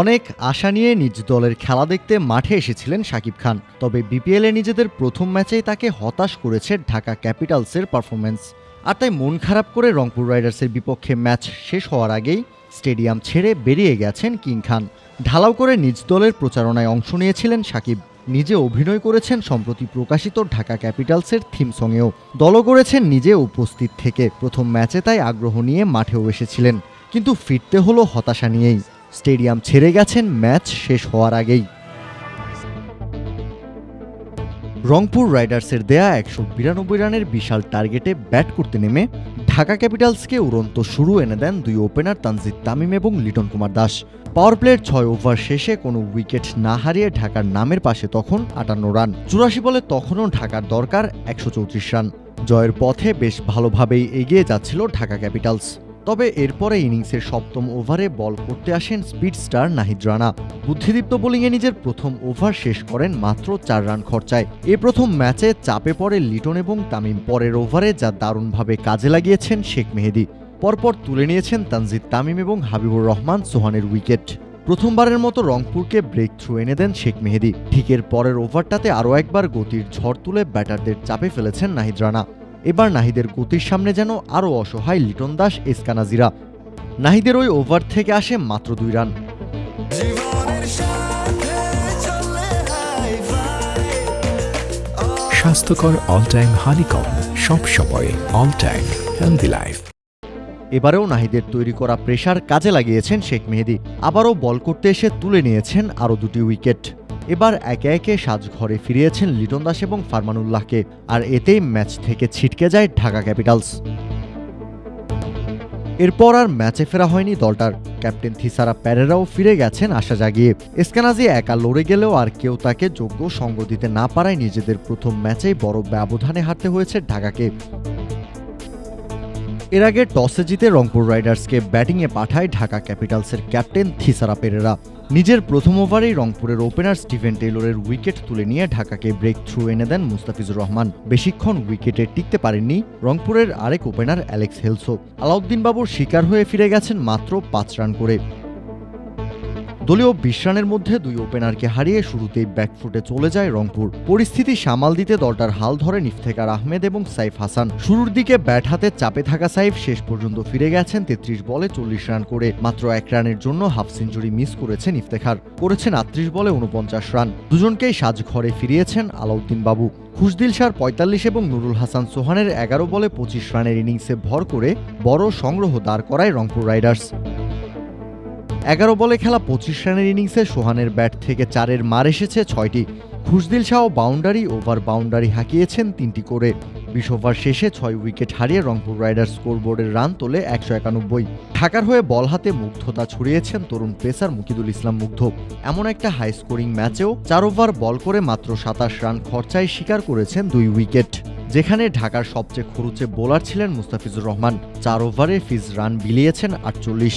অনেক আশা নিয়ে নিজ দলের খেলা দেখতে মাঠে এসেছিলেন শাকিব খান। তবে বিপিএলে নিজেদের প্রথম ম্যাচেই তাকে হতাশ করেছে ঢাকা ক্যাপিটালসের পারফরম্যান্স। আর তাই মন খারাপ করে রংপুর রাইডার্সের বিপক্ষে ম্যাচ শেষ হওয়ার আগেই স্টেডিয়াম ছেড়ে বেরিয়ে গেছেন কিং খান। ঢালাও করে নিজ দলের প্রচারণায় অংশ নিয়েছিলেন সাকিব নিজে অভিনয় করেছেন সম্প্রতি প্রকাশিত ঢাকা ক্যাপিটালসের থিম সঙ্গেও দলও করেছেন নিজে উপস্থিত থেকে। প্রথম ম্যাচে তাই আগ্রহ নিয়ে মাঠেও এসেছিলেন। কিন্তু ফিরতে হলো হতাশা নিয়েই। স্টেডিয়াম ছেড়ে গেছেন, ম্যাচ শেষ হওয়ার আগেই। রংপুর রাইডার্সের দেয়া একশো বিরানব্বই রানের বিশাল টার্গেটে ব্যাট করতে নেমে ঢাকা ক্যাপিটালসকে উড়ন্ত শুরু এনে দেন দুই ওপেনার তানজিদ তামিম এবং লিটন কুমার দাস। পাওয়ার প্লের ছয় ওভার শেষে কোনো উইকেট না হারিয়ে ঢাকার নামের পাশে তখন আটান্ন রান। চুরাশি বলে তখনও ঢাকার দরকার একশো চৌত্রিশ রান। জয়ের পথে বেশ ভালোভাবেই এগিয়ে যাচ্ছিল ঢাকা ক্যাপিটালস। তবে এরপরে ইনিংসের সপ্তম ওভারে বল করতে আসেন স্পিড স্টার নাহিদ রানা। বুদ্ধিদীপ্ত বোলিংয়ে নিজের প্রথম ওভার শেষ করেন মাত্র চার রান খরচায়। এ প্রথম ম্যাচে চাপে পড়ে লিটন এবং তামিম, পরের ওভারে যা দারুণভাবে কাজে লাগিয়েছেন শেখ মেহেদি। পরপর তুলে নিয়েছেন তানজিদ তামিম এবং হাবিবুর রহমান সোহানের উইকেট। প্রথমবারের মতো রংপুরকে ব্রেক থ্রু এনে দেন শেখ মেহেদি। ঠিকের পরের ওভারটাতে আরও একবার গতির ঝড় তুলে ব্যাটারদের চাপে ফেলেছেন নাহিদ রানা। এবার নাহিদের গতির সামনে যেন আরও অসহায় লিটন দাস এসকানাজিরা নাহিদের ওই ওভার থেকে আসে মাত্র দুই রান। স্বাস্থ্যকর অল টাইম হানিকম সব সময় অল টাইম হেলদি লাইফ এবারেও নাহিদের তৈরি করা প্রেশার কাজে লাগিয়েছেন শেখ মেহেদি। আবারও বল করতে এসে তুলে নিয়েছেন আরও দুটি উইকেট। এবার একে একে সাজঘরে ফিরিয়েছেন লিটন দাস এবং ফারমানুল্লাহকে, আর এতেই ম্যাচ থেকে ছিটকে যায় ঢাকা ক্যাপিটালস। এরপর আর ম্যাচে ফেরা হয়নি দলটার। ক্যাপ্টেন থিসারা প্যারেরাও ফিরে গেছেন আশা জাগিয়ে। এসকানাজি একা লড়ে গেলেও আর কেউ তাকে যোগ্য সঙ্গ দিতে না পারায় নিজেদের প্রথম ম্যাচেই বড় ব্যবধানে হারতে হয়েছে ঢাকাকে। এর আগে টসে জিতে রংপুর রাইডার্সকে ব্যাটিংয়ে পাঠায় ঢাকা ক্যাপিটালসের ক্যাপ্টেন থিসারা পেরেরা। নিজের প্রথম ওভারেই রংপুরের ওপেনার স্টিভেন টেইলরের উইকেট তুলে নিয়ে ঢাকাকে ব্রেক থ্রু এনে দেন মুস্তাফিজুর রহমান। বেশিক্ষণ উইকেটে টিকতে পারেননি রংপুরের আরেক ওপেনার অ্যালেক্স হেলসো। আলাউদ্দিন বাবুর শিকার হয়ে ফিরে গেছেন মাত্র পাঁচ রান করে। দলীয় বিশ রানের মধ্যে দুই ওপেনারকে হারিয়ে শুরুতেই ব্যাকফুটে চলে যায় রংপুর। পরিস্থিতি সামাল দিতে দলটার হাল ধরে ইফতেখার আহমেদ এবং সাইফ হাসান। শুরুর দিকে ব্যাট হাতে চাপে থাকা সাইফ শেষ পর্যন্ত ফিরে গেছেন তেত্রিশ বলে চল্লিশ রান করে, মাত্র এক রানের জন্য হাফ সেঞ্চুরি মিস করেছেন ইফতেখার করেছেন আটত্রিশ বলে উনপঞ্চাশ রান। দুজনকেই সাজ ঘরে ফিরিয়েছেন আলাউদ্দিন বাবু। খুশদিল শাহর পঁয়তাল্লিশ এবং নুরুল হাসান সোহানের এগারো বলে পঁচিশ রানের ইনিংসে ভর করে বড় সংগ্রহ দাঁড় করায় রংপুর রাইডার্স। এগারো বলে খেলা পঁচিশ রানের ইনিংসে সোহানের ব্যাট থেকে চারের মার এসেছে ছয়টি। Khushdil Shah boundary, over boundary হাঁকিয়েছেন তিনটি করে। বিশ ওভার শেষে ছয় উইকেট হারিয়ে রংপুর রাইডার্স স্কোরবোর্ডের রান তোলে একশো একানব্বই। ঢাকার হয়ে বল হাতে মুগ্ধতা ছড়িয়েছেন তরুণ পেসার মুকিদুল ইসলাম মুগ্ধ। এমন একটা হাই স্কোরিং ম্যাচেও চার ওভার বল করে মাত্র সাতাশ রান খরচায় শিকার করেছেন দুই উইকেট, যেখানে ঢাকার সবচেয়ে খরুচে বোলার ছিলেন মুস্তাফিজুর রহমান। চার ওভারে ফিজ রান বিলিয়েছেন আটচল্লিশ।